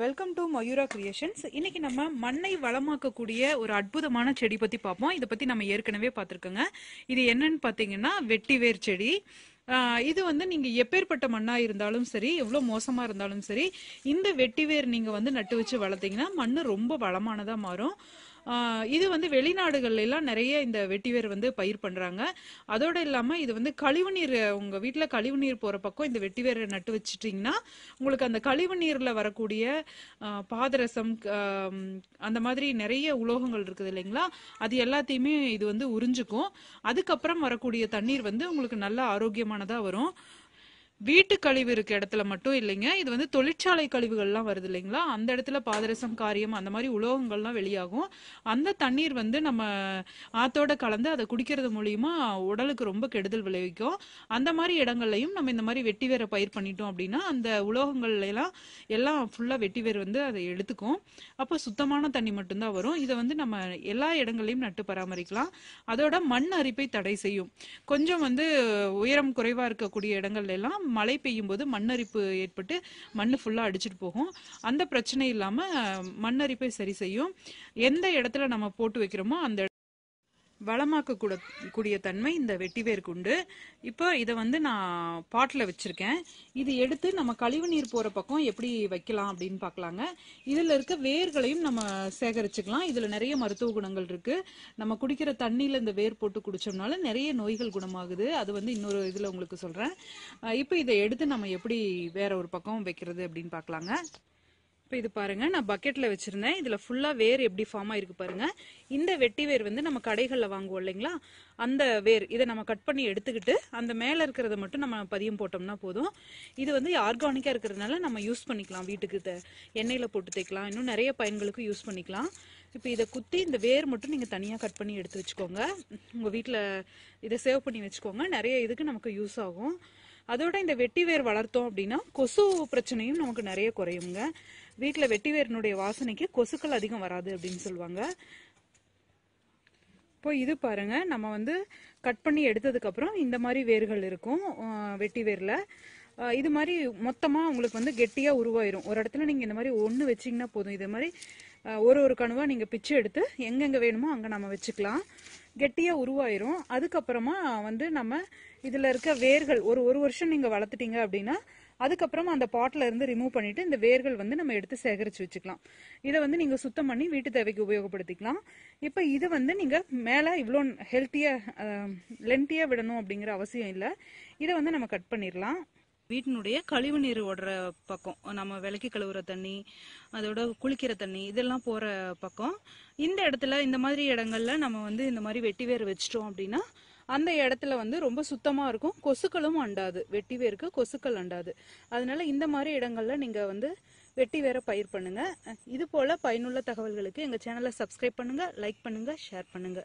Welcome to Mayura creations இன்னைக்கு நம்ம மண்ணை வளமாக்கக்கூடிய ஒரு அற்புதமான செடி பத்தி பார்ப்போம். இதை பத்தி நம்ம ஏற்கனவே பார்த்துருக்கோங்க. இது என்னன்னு பார்த்தீங்கன்னா வெட்டிவேர் செடி. இது வந்து நீங்க எப்பேற்பட்ட மண்ணா இருந்தாலும் சரி எவ்வளவு மோசமா இருந்தாலும் சரி இந்த வெட்டிவேர் நீங்க வந்து நட்டு வச்சு வளர்த்தீங்கன்னா மண் ரொம்ப வளமானதா மாறும். இது வந்து வெளிநாடுகள்ல எல்லாம் நிறைய இந்த வெட்டிவேர் வந்து பயிர் பண்றாங்க. அதோட இல்லாம இது வந்து கழிவுநீர் உங்க வீட்டுல கழிவுநீர் போற பக்கம் இந்த வெட்டிவேர் நட்டு வச்சிட்டீங்கன்னா உங்களுக்கு அந்த கழிவுநீர்ல வரக்கூடிய பாதரசம் அந்த மாதிரி நிறைய உலோகங்கள் இருக்குது இல்லைங்களா? அது எல்லாத்தையுமே இது வந்து உறிஞ்சுக்கும். அதுக்கப்புறம் வரக்கூடிய தண்ணீர் வந்து உங்களுக்கு நல்ல ஆரோக்கியமானதா வரும். வீட்டு கழிவு இருக்க இடத்துல மட்டும் இல்லைங்க. இது வந்து தொழிற்சாலை கழிவுகள்லாம் வருது இல்லைங்களா? அந்த இடத்துல பாதரசம் காரியம் அந்த மாதிரி உலோகங்கள்லாம் வெளியாகும். அந்த தண்ணீர் வந்து நம்ம ஆத்தோட கலந்து அதை குடிக்கிறது மூலியமா உடலுக்கு ரொம்ப கெடுதல் விளைவிக்கும். அந்த மாதிரி இடங்கள்லையும் நம்ம இந்த மாதிரி வெட்டி வேற பயிர் பண்ணிட்டோம் அப்படின்னா அந்த உலோகங்கள்ல எல்லாம் எல்லாம் ஃபுல்லா வெட்டி வேர் வந்து அதை எடுத்துக்கும். அப்போ சுத்தமான தண்ணி மட்டும்தான் வரும். இதை வந்து நம்ம எல்லா இடங்களையும் நட்டு பராமரிக்கலாம். அதோட மண் அரிப்பை தடை செய்யும். கொஞ்சம் வந்து உயரம் குறைவா இருக்கக்கூடிய இடங்கள்ல எல்லாம் மழை பெய்யும் போது மண்ணரிப்பு ஏற்பட்டு மண் ஃபுல்லா அடிச்சிட்டு போகும். அந்த பிரச்சனை இல்லாம மண்ணரிப்பை சரி செய்யும். எந்த இடத்துல நம்ம போட்டு வைக்கிறோமோ அந்த வளமாக்க கூட கூடிய தன்மை இந்த வெட்டிவேருக்கு உண்டு. இப்போ இதை வந்து நான் பாட்டில் வச்சிருக்கேன். இது எடுத்து நம்ம கழிவு நீர் போற பக்கம் எப்படி வைக்கலாம் அப்படின்னு பார்க்கலாங்க. இதில் இருக்க வேர்களையும் நம்ம சேகரிச்சுக்கலாம். இதில் நிறைய மருத்துவ குணங்கள் இருக்கு. நம்ம குடிக்கிற தண்ணியில் இந்த வேர் போட்டு குடிச்சோம்னால நிறைய நோய்கள் குணமாகுது. அது வந்து இன்னொரு இதில் உங்களுக்கு சொல்றேன். இப்போ இதை எடுத்து நம்ம எப்படி வேற ஒரு பக்கம் வைக்கிறது அப்படின்னு பார்க்கலாங்க. இப்போ இது பாருங்க நான் பக்கெட்ல வச்சிருந்தேன். இதுல ஃபுல்லா வேர் எப்படி ஃபார்ம் ஆயிருக்கு பாருங்க. இந்த வெட்டி வேர் வந்து நம்ம கடைகள்ல வாங்குவோம் இல்லைங்களா? அந்த வேர் இதை நம்ம கட் பண்ணி எடுத்துக்கிட்டு அந்த மேல இருக்கிறத மட்டும் நம்ம பதியம் போட்டோம்னா போதும். இது வந்து ஆர்கானிக்கா இருக்கிறதுனால நம்ம யூஸ் பண்ணிக்கலாம் வீட்டுக்கு. எண்ணெயில் எண்ணெயில போட்டு தேய்க்கலாம். இன்னும் நிறைய பயன்களுக்கு யூஸ் பண்ணிக்கலாம். இப்போ இதை குத்தி இந்த வேர் மட்டும் நீங்க தனியா கட் பண்ணி எடுத்து வச்சுக்கோங்க. உங்க வீட்டில் இதை சேவ் பண்ணி வச்சுக்கோங்க. நிறைய இதுக்கு நமக்கு யூஸ் ஆகும். அதோட இந்த வெட்டி வேர் வளர்த்தோம் அப்படின்னா கொசு பிரச்சனையும் நமக்கு நிறைய குறையுங்க. வீட்டில் வெட்டி வேரினுடைய வாசனைக்கு கொசுக்கள் அதிகம் வராது அப்படின்னு சொல்லுவாங்க. இப்போ இது பாருங்க நம்ம வந்து கட் பண்ணி எடுத்ததுக்கு அப்புறம் இந்த மாதிரி வேர்கள் இருக்கும் வெட்டி வேரில் இது மாதிரி மொத்தமா உங்களுக்கு வந்து கெட்டியா உருவாயிரும். ஒரு இடத்துல நீங்க இந்த மாதிரி ஒன்று வச்சீங்கன்னா போதும். இது மாதிரி ஒரு ஒரு கணுவா நீங்க பிச்சு எடுத்து எங்கெங்க வேணுமோ அங்க நம்ம வச்சுக்கலாம். கெட்டியா உருவாயிரும். அதுக்கப்புறமா வந்து நம்ம இதுல இருக்க வேர்கள் ஒரு ஒரு வருஷம் நீங்க வளர்த்துட்டீங்க அப்படின்னா அதுக்கப்புறமா அந்த பாட்டில் இருந்து ரிமூவ் பண்ணிட்டு இந்த வேர்கள் வந்து நம்ம எடுத்து சேகரித்து வச்சுக்கலாம். இதை வந்து நீங்கள் சுத்தம் பண்ணி வீட்டு தேவைக்கு உபயோகப்படுத்திக்கலாம். இப்போ இது வந்து நீங்கள் மேலே இவ்வளோ ஹெல்த்தியாக லென்த்தியாக விடணும் அப்படிங்கிற அவசியம் இல்லை. இதை வந்து நம்ம கட் பண்ணிடலாம் வீட்டினுடைய கழிவு நீர் ஓடுற பக்கம் நம்ம விளக்கி கழுவுற தண்ணி அதோட குளிக்கிற தண்ணி இதெல்லாம் போற பக்கம். இந்த இடத்துல இந்த மாதிரி இடங்கள்ல நம்ம வந்து இந்த மாதிரி வெட்டி வேர் வச்சிட்டோம் அப்படின்னா அந்த இடத்துல வந்து ரொம்ப சுத்தமா இருக்கும். கொசுக்களும் அண்டாது. வெட்டி வேருக்கு கொசுக்கள் அண்டாது. அதனால இந்த மாதிரி இடங்கள்ல நீங்க வந்து வெட்டி வேற பயிர் பண்ணுங்க. இது போல பயனுள்ள தகவல்களுக்கு எங்க சேனலை சப்ஸ்கிரைப் பண்ணுங்க லைக் பண்ணுங்க ஷேர் பண்ணுங்க.